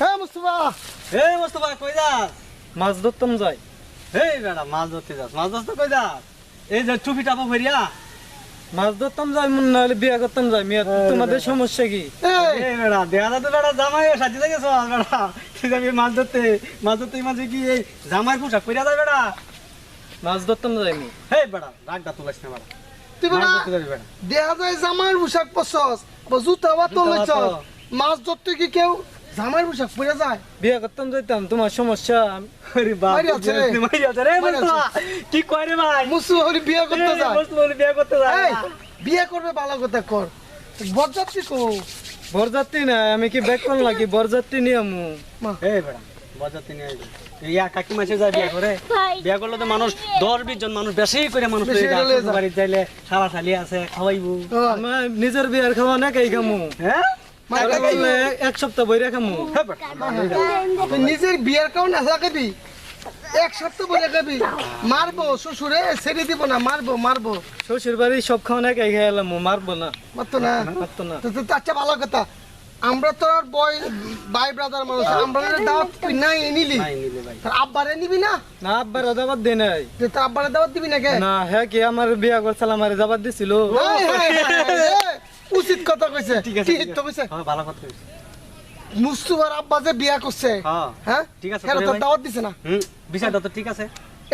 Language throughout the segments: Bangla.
হ্যাঁ মুস্তফা। এই মোস্তফা কই যাস? মাছ ধরতাম যাই। এই বেটা মাছ ধরতে যাস। মাছ ধরতে কই যাস? এই যে টুপি টাপা ভরিয়া মাছ ধরতাম যাই মন নাহলে বিয়া করতাম যাই। মিয়া তোমাদের সমস্যা কি? এই। দেখা যাচ্ছে বেটা জামাই গেছো যাবি মাছ ধরতে মাছ ধরতে মাঝে কি এই জামাই পোশাক পরিয়া যায় বেটা মাছ ধরতাম যাই মি হে বেটা রাগটা তুলাস না বেটা তুই দেখা যায় জামার পোশাক পছস জুতা বা। মাছ ধরতে কি কেউ জামার পোশাক পরে যায়। বিয়া করতাম যাইতাম তোমার সমস্যা? আরে বাপ মারি আছে রে। মারি আছে রে মারি আছে। কি কয় রে ভাই? মুস্তফা হলি বিয়ে করতে যায়। মোস্তফা বিয়ে করতে যায়। বিয়ে করবে ভালো কথা কর। বরযাত্রী কো। বরযাত্রী না আমি কি ব্যাক করলাম নাকি বরযাত্রী নিয়ে আমু। এই বেটা বাজাতে নিয়ে আইবি। ইয়া কাকি মাসে যায় বিয়া করে। বিয়া করলে তো মানুষ দশ বিশ জন মানুষ বেশি করে মানুষ বেশি লইয়া যায়। করে লইয়া যায়। বাড়িতে যাইলে সারা শালি আছে খাওয়াইবো। নিজের বিয়ার খাওয়া না খাই খামু? হ্যাঁ? এক সপ্তাহ বইরা খামু। হ্যাঁ নিজের বিয়ের কারণ এক সপ্তাহ বলে খাবি। মারবো শ্বশুরে ছেড়ে দিব না মারবো মারবো। শ্বশুর বাড়ি সব খাওয়া খাই এলাম মারবো না। মারতো না? মারতো না আচ্ছা ভালো কথা। আমরা তো আর বয় ভাই ব্রাদার মানুষ আমরা দাওয়াত তুই নাই নিলি। আব্বারে নিবি না? না আব্বার দে নাই। তুই তো আব্বারে দাওয়াত দিবি না কে? না হ্যাঁ কি আমার বিয়া করছিল আমার দাবাত দিছিল। কথা কইছে। ঠিক আছে ঠিক তো কইছে? হ্যাঁ, ভালো কথা কইছে। মুস্তুফার আব্বা যে বিয়া করছে হ্যাঁ হ্যাঁ? ঠিক আছে, কেন তোর দাওয়াত দিছে না? হুম বিষয়টা তো ঠিক আছে।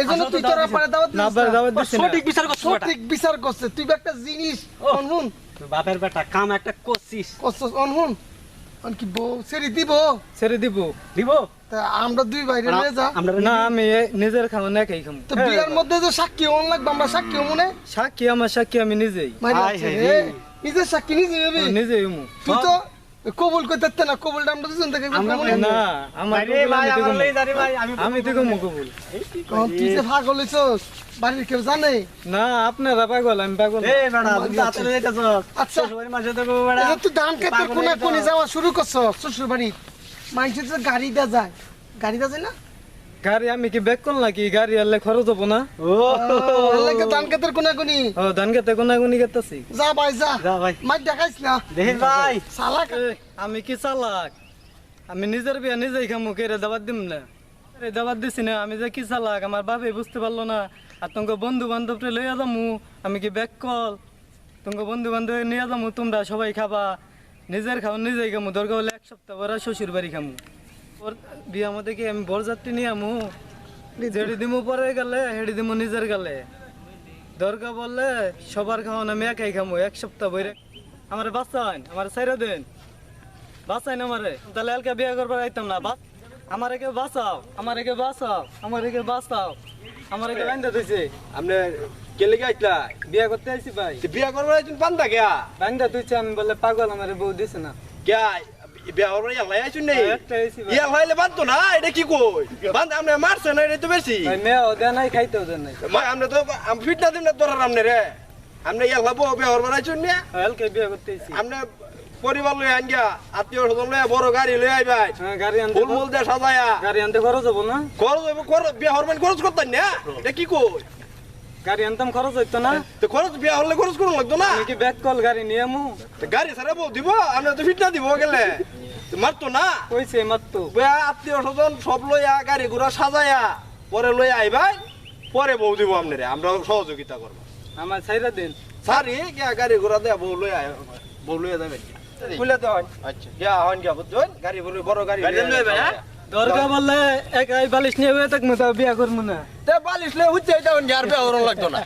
এই জন্য আসলে তো তুই তোর আব্বারে দাওয়াত দিছিস না? দাওয়াত দিছিস সঠিক বিচার করছিস সঠিক বিচার করছে তুই একটা জিনিস। অনহুন। বাপের বেটা কাম একটা করছিস। করছিস অনহুন। অন কি বউ? দিব? ছেড়ে দিব। দিব? তা আমরা দুই বাইরে নিয়ে যা। আমরা না আমি নিজের খাওয়া না খাই খামু। তো বিয়ার মধ্যে যে সাক্ষী অন লাগবে আমরা সাক্ষী মনে সাক্ষী আমার সাক্ষী আমি নিজেই। নিজের সাক্ষী নিজে নিজেই তুই তো কবুল করতে না দুজন থেকে কবুল বলি না আমার কবুল ভাই, আমি তো কমু কবুল তুই যে পাগল হইছস বাড়ির কেউ জানে? না আপনারা পাগল আমি পাগল তুমি হাতে আচ্ছা। মাঝে তো যে তুই ধান পাগল কোনা কোনি যাওয়া শুরু করছস শ্বশুর বাড়ি মাইছে যে গাড়ি দা যায় গাড়ি দা যায় না? গাড়ি আমি কি বেক করলাম নাকি? গাড়ি আনলে খরচ হব না? ও, লাগে ধান খেতের কোনা কোনি ও ধান খেতে কোনা কোনি খেতেছি যা ভাই যা। যা ভাই। মাই দেখাইস না? দেখিস ভাই, সালা আমি কি চালাক? আমি নিজের বিয়া নিজেই খামু কে রে দাবাত দিম না? রে দাবাত দিছি না? আমি যে কি চালাক? আমার বাপে বুঝতে পারল না। আর তোমাকে বন্ধু বান্ধবরে লইয়া যামু। আমি কি ব্যাক কল তোমাকে বন্ধু বান্ধব নিয়ে যামু তোমরা সবাই খাবা। নিজের খাও নিজেই খামু। দরকার হলে এক সপ্তাহ পরে শ্বশুর বাড়ি খামু। বিয়া মধ্যে কি আমি বরযাত্রী নিয়ে আমু? যেড়ি দিমু পরে গেলে হেড়ি দিমু নিজের গেলে। দরকার বললে সবার খাওয়ান আমি একাই খামু এক সপ্তাহ বইরে। আমার বাঁচান আমার সাইরা দেন। বাঁচাইন আমারে। তাহলে এলকে বিয়ে করবার আইতাম না বাস আমার একে বাঁচাও আমার একে বাঁচাও আমার একে বাঁচাও। আমার একে বান্ধা দিছে। আপনি কেলে গাইতলা বিয়ে করতে আইছি ভাই। বিয়া করবার আইছেন বান্দা গিয়া? বান্ধা তুইছে আমি বলে পাগল আমার বউ দিছে না। গিয়া বিয়া করবার ইয়াল্লা আইছুন নেই একটা আইছি ভাই। ইয়া হইলে বান্দো না এটা কি কই? বান্দা আপনি মারছে না এটা তো বেশি? ভাই মেয়েও দেয় নাই খাইতেও দেয় নাই। আপনি তো ফিট না দিন না তোর আপনি রে। আপনি ইয়াল্লা বউ বিয়া করবার আইছুন না এলকে বিয়ে করতে আইছি। আপনি পরিবার লই আন গিয়া আত্মীয় স্বজন লই বড় গাড়ি লই আইবাই হ্যাঁ গাড়ি আনতে ফুল মুল দিয়ে সাজায়া। গাড়ি আনতে খরচ হব না? খরচ হইব খরচ বিয়া হরবেন খরচ করতেন না। এটা কি কই? গাড়ি আনতাম খরচ হইতো না। তো খরচ বিয়া হলে খরচ করুন লাগতো না। আমি কি ব্যাক কল গাড়ি নিয়ে আমু? তো গাড়ি ছাড়া বউ দিব আপনি তো ফিট না দিব গেলে। তো মারতো না। কইছে মাত্র বয়া আত্মীয় স্বজন সব লইয়া গাড়ি ঘোড়া সাজায়া পরে লইয়া আইবাই পরে বউ দিব আপনারে আমরা সহযোগিতা করব। আমার সাইরা দিন। সারি গিয়া গাড়ি ঘোড়া দেয়া বউ লইয়া বউ লইয়া যাবেন খুলে দেওয়া আচ্ছা। গিয়া হন গিয়া বুঝছেন গাড়ি বড় বড় গাড়ি হ্যাঁ? দরকার বললে একাই বালিশ নিয়ে থাকব বিয়া করব না। বালিশ নিয়ে উঠতে যাবেন আর লাগতো না।